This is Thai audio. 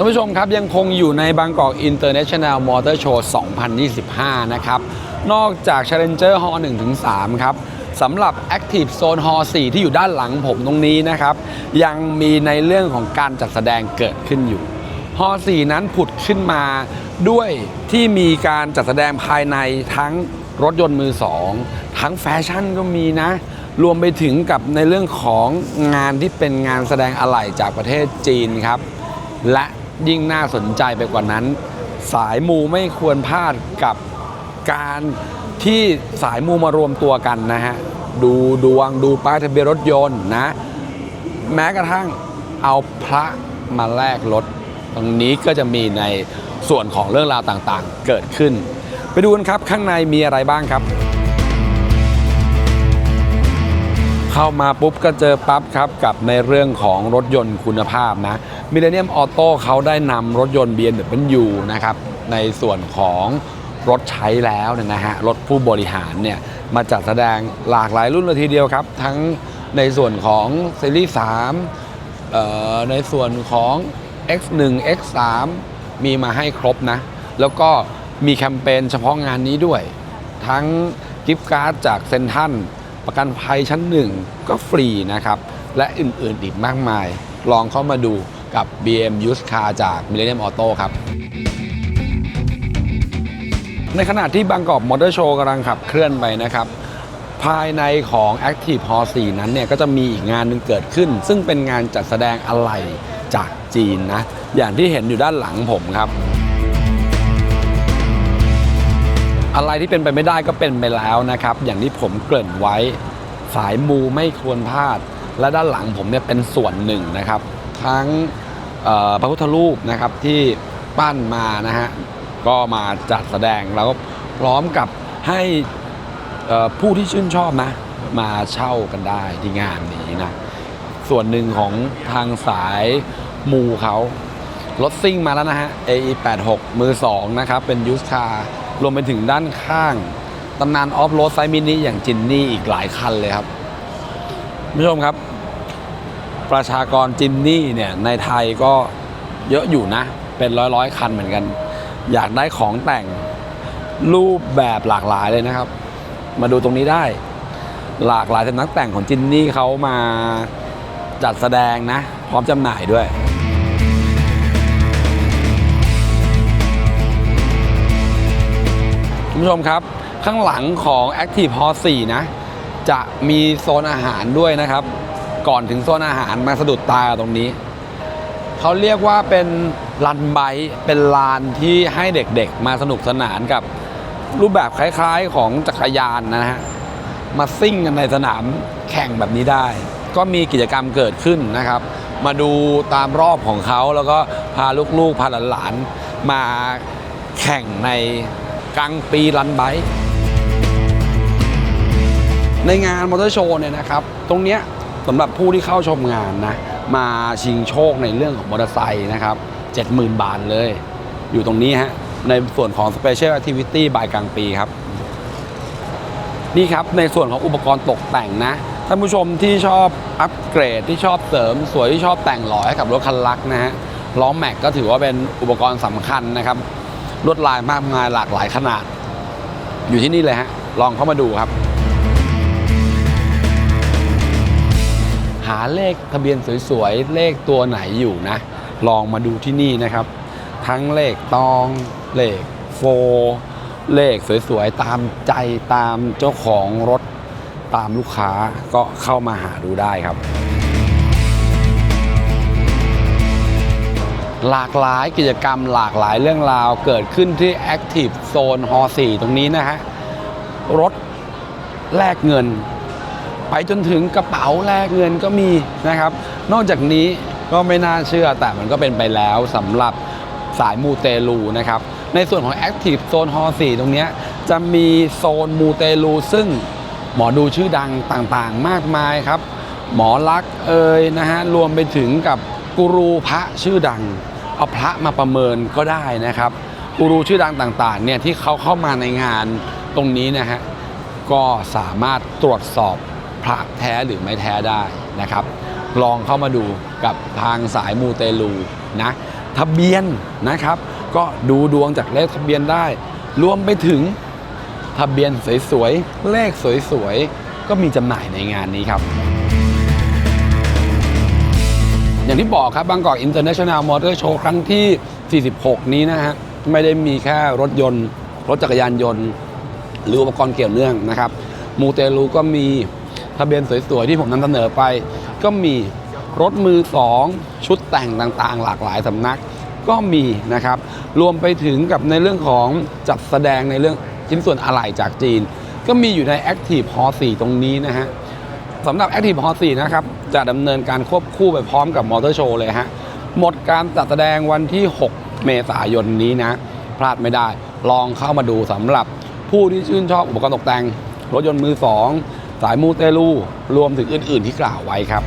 ท่านผู้ชมครับยังคงอยู่ในบางกอก International Motor Show 2025 นะครับ นอกจาก Challenger Hall 1ถึง3ครับสำหรับ Active Zone Hall 4 ที่อยู่ด้านหลังผมตรงนี้นะครับ ยังมีในเรื่องของการจัดแสดงเกิดขึ้นอยู่ฮอ4นั้นผุดขึ้นมาด้วยที่มีการจัดแสดงภายในทั้งรถยนต์มือสองทั้งแฟชั่นก็มีนะ รวมไปถึงกับในเรื่องของงานที่เป็นงานแสดงอะไหล่จากประเทศจีนครับ และ ยิ่งน่าสนใจไปกว่านั้น สายมูไม่ควรพลาดกับการที่สายมูมารวมตัวกันนะฮะ ดูดวงดูป้ายทะเบียนรถยนต์นะ แม้กระทั่งเอาพระมาแลกรถ ตรงนี้ก็จะมีในส่วนของเรื่องราวต่างๆ เกิดขึ้น ไปดูกันครับข้างในมีอะไรบ้างครับ เข้ามาปุ๊บก็เจอปั๊บครับกับในเรื่องของรถยนต์คุณภาพนะมิเลเนียมออโต้เขาได้นำรถยนต์ BMW นะครับในส่วนของรถใช้แล้วเนี่ยนะฮะรถผู้บริหารเนี่ยมาจัดแสดงหลากหลายรุ่นเลยทีเดียวครับ ทั้งในส่วนของซีรีส์3เอ่อในส่วนของ X1 X3 มีมาให้ครบนะ แล้วก็มีแคมเปญเฉพาะงานนี้ด้วย ทั้งกิฟต์การ์ดจากเซนทัน ประกันภัยชั้นหนึ่งก็ฟรีนะครับ และอื่นๆอีกมากมาย ลองเข้ามาดูกับ BM Used Car จาก Millennium Auto ครับในขณะที่บางกอกมอเตอร์โชว์กำลังขับเคลื่อนไปนะครับ ภายในของ Active Hall 4 นั้นเนี่ย ก็จะมีอีกงานหนึ่งเกิดขึ้น ซึ่งเป็นงานจัดแสดงอะไหล่จากจีนนะ อย่างที่เห็นอยู่ด้านหลังผมครับ อะไรที่เป็นไปไม่ได้ก็เป็นไปแล้วนะครับ อย่างที่ผมเกริ่นไว้ สายมูไม่ควรพลาด และด้านหลังผมเนี่ยเป็นส่วนหนึ่งนะครับ ทั้งพระพุทธรูปนะครับที่ปั้นมานะฮะก็มาจัดแสดงแล้วก็พร้อมกับให้ผู้ที่ชื่นชอบนะมาเช่ากันได้ที่งานนี้นะส่วนหนึ่งของทางสายมูเขารถซิ่งมาแล้วนะฮะ AE86 มือ 2 นะครับ เป็นยูสคาร์ รวมไปถึงด้านข้างตำนานออฟโรดไซมินิอย่างจินนี่อีกหลายคันเลยครับผู้ชมครับ ประชากรจินนี่เนี่ยในไทยก็เยอะอยู่นะ เป็นร้อยร้อยคันเหมือนกัน อยากได้ของแต่งรูปแบบหลากหลายเลยนะครับ มาดูตรงนี้ได้ หลากหลายสำนักแต่งของจินนี่เขามาจัดแสดงนะ พร้อมจำหน่ายด้วย คุณผู้ชมครับ ข้างหลังของ Active Hall 4นะ จะมีโซนอาหารด้วยนะครับ ก่อนถึงโซนอาหารมาสะดุดตาตรงนี้ เขาเรียกว่าเป็นลันไบค์เป็นลานที่ให้เด็กๆ มาสนุกสนานกับรูปแบบคล้ายๆของจักรยานนะฮะ มาซิ่งกันในสนามแข่งแบบนี้ได้ ก็มีกิจกรรมเกิดขึ้นนะครับ มาดูตามรอบของเขาแล้วก็พาลูกๆ พาหลานๆ มาแข่งใน กลางปีรันไบค์ในงานมอเตอร์โชว์เนี่ยนะครับ ตรงเนี้ยสำหรับผู้ที่เข้าชมงานนะ มาชิงโชคในเรื่องของมอเตอร์ไซค์นะครับ 70,000 บาทเลย อยู่ตรงนี้ฮะ ในส่วนของ Special Activity บายกลางปีครับ นี่ครับ ในส่วนของอุปกรณ์ตกแต่งนะท่านผู้ชมที่ชอบอัปเกรดที่ชอบเสริม สวยที่ชอบแต่งหล่อให้กับรถคันลักนะฮะล้อแม็กก็ถือว่าเป็นอุปกรณ์สำคัญนะครับ ลวดลายมากมายหลากหลายขนาด อยู่ที่นี่เลยฮะ ลองเข้ามาดูครับ หาเลขทะเบียนสวยๆ เลขตัวไหนอยู่นะ ลองมาดูที่นี่นะครับ ทั้งเลขตอง เลขโฟ เลขสวยๆ ตามใจตามเจ้าของรถตามลูกค้าก็เข้ามาหาดูได้ครับ หลากหลายกิจกรรมหลากหลายเรื่องราว เกิดขึ้นที่ Active Zone h 4ตรงนี้นะฮะ รถแลกเงิน ไปจนถึงกระเป๋าแลกเงินก็มีนะครับ นอกจากนี้ก็ไม่น่าเชื่อแต่มันก็เป็นไปแล้วสำหรับสายมูเตลูนะครับ ในส่วนของ Active Zone Hall 4ตรงนี้จะมีโซนมูเตลูซึ่งหมอดูชื่อดังต่างๆ มากมายครับ หมอลักษณ์เอ่ยนะฮะรวมไปถึงกับกูรูพระชื่อดัง เอาพระมาประเมินก็ได้นะครับกูรูชื่อดังต่างๆเนี่ยที่เขาเข้ามาในงานตรงนี้นะฮะก็สามารถตรวจสอบพระแท้หรือไม่แท้ได้นะครับ ลองเข้ามาดูกับทางสายมูเตลูนะทะเบียนนะครับ ก็ดูดวงจากเลขทะเบียนได้ รวมไปถึงทะเบียนสวยๆเลขสวยๆก็มีจำหน่ายในงานนี้ครับ อย่างที่บอกครับบางกอก International Motor Show ครั้งที่ 46 นี้นะฮะ ไม่ได้มีแค่รถยนต์ รถจักรยานยนต์ หรืออุปกรณ์เกี่ยวเนื่องนะครับ มูเตลูก็มีทะเบียนสวยๆ ที่ผมนำเสนอไป ก็มีรถมือสองชุดแต่งต่างๆ หลากหลายสำนักก็มีนะครับ รวมไปถึงกับในเรื่องของจัดแสดงในเรื่องชิ้นส่วนอะไหล่จากจีน ก็มีอยู่ใน Active Hall 4ตรงนี้นะฮะ สำหรับ Active Hall 4นะครับจะดำเนินการควบคู่ไปพร้อมกับมอเตอร์โชว์เลยฮะ หมดการจัดแสดงวันที่ 6 เมษายนนี้นะ พลาดไม่ได้ลองเข้ามาดูสำหรับผู้ที่ชื่นชอบอุปกรณ์ตกแต่ง รถยนต์มือสองสายมูเตลู รวมถึงอื่น ๆ ที่กล่าวไว้ครับ